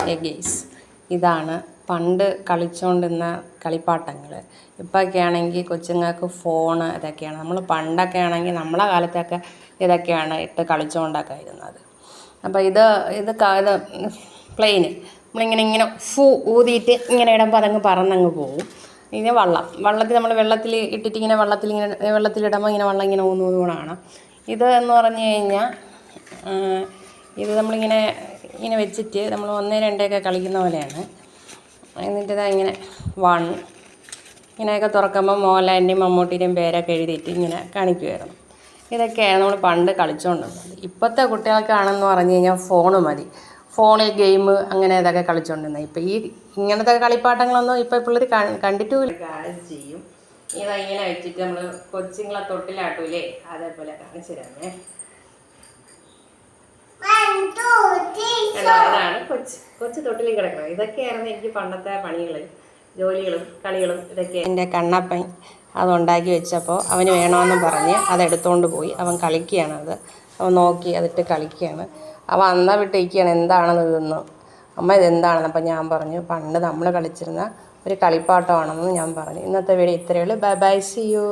Guys ഇതാണ് പണ്ട് കളിച്ചുകൊണ്ടിരുന്ന കളിപ്പാട്ടങ്ങൾ. ഇപ്പോഴൊക്കെ ആണെങ്കിൽ കൊച്ചുങ്ങൾക്ക് ഫോണ് ഇതൊക്കെയാണ്. നമ്മൾ പണ്ടൊക്കെ ആണെങ്കിൽ നമ്മളെ കാലത്തൊക്കെ ഇതൊക്കെയാണ് ഇട്ട് കളിച്ചുകൊണ്ടൊക്കെ ഇരുന്നത് അപ്പോൾ ഇത് ഇത് ഇത് പ്ലെയിന് നമ്മളിങ്ങനെ ഇങ്ങനെ ഫൂ ഊതിയിട്ട് ഇങ്ങനെ ഇടുമ്പോൾ അതങ്ങ് പറന്നങ്ങ് പോകും ഇങ്ങനെ വള്ളം. വള്ളത്തിൽ നമ്മൾ വെള്ളത്തിൽ ഇട്ടിട്ട് ഇങ്ങനെ വള്ളത്തിൽ ഇങ്ങനെ വെള്ളത്തിലിടുമ്പോൾ ഇങ്ങനെ വള്ളം ഇങ്ങനെ ഊന്ന് ഊന്ന് കാണാം. ഇത് എന്ന് പറഞ്ഞു കഴിഞ്ഞാൽ ഇത് നമ്മളിങ്ങനെ ഇങ്ങനെ വെച്ചിട്ട് നമ്മൾ ഒന്ന് രണ്ടൊക്കെ കളിക്കുന്ന പോലെയാണ്. എന്നിട്ട് ഇതാ ഇങ്ങനെ വൺ ഇങ്ങനെയൊക്കെ തുറക്കുമ്പോൾ മോഹൻലാലിന്റെയും മമ്മൂട്ടിയുടെയും പേരൊക്കെ എഴുതിയിട്ട് ഇങ്ങനെ കാണിക്കുമായിരുന്നു ഇതൊക്കെയാണ് നമ്മൾ പണ്ട് കളിച്ചുകൊണ്ടിരുന്നത് ഇപ്പോഴത്തെ കുട്ടികൾക്കാണെന്ന് പറഞ്ഞു കഴിഞ്ഞാൽ ഫോണ് മതി. ഫോണിൽ ഗെയിം അങ്ങനെ ഇതൊക്കെ കളിച്ചുകൊണ്ടിരുന്നത് ഇപ്പം ഈ ഇങ്ങനത്തെ കളിപ്പാട്ടങ്ങളൊന്നും ഇപ്പോൾ പിള്ളേർ കണ്ടിട്ടുമില്ല. ചെയ്യും. ഇതാ ഇങ്ങനെ വെച്ചിട്ട് നമ്മൾ കൊച്ചുങ്ങളെ തൊട്ടിലാട്ടൂലേ അതേപോലെ കാണിച്ചു തരാമേ. ഇതാണ് കൊച്ച് കൊച്ചു തൊട്ടിലും കിടക്കണം. ഇതൊക്കെയായിരുന്നു എനിക്ക് പണ്ടത്തെ പണികൾ ജോലികളും കളികളും ഇതൊക്കെ. എന്റെ കണ്ണപ്പൻ അതുണ്ടാക്കി വെച്ചപ്പോൾ അവന് വേണമെന്ന് പറഞ്ഞ് അതെടുത്തുകൊണ്ട് പോയി. അവൻ കളിക്കുകയാണ് അത്. അവൻ നോക്കി അതിട്ട് കളിക്കുകയാണ്. അവൻ അന്ന വിട്ടിരിക്കുകയാണ് എന്താണെന്ന് ഇതെന്ന്? അമ്മ ഇതെന്താണെന്ന്? അപ്പം ഞാൻ പറഞ്ഞു പണ്ട് നമ്മൾ കളിച്ചിരുന്ന ഒരു കളിപ്പാട്ടമാണെന്ന് ഞാൻ പറഞ്ഞു. ഇന്നത്തെ വീഡിയോ ഇത്രയേ ഉള്ളൂ. Bye bye C U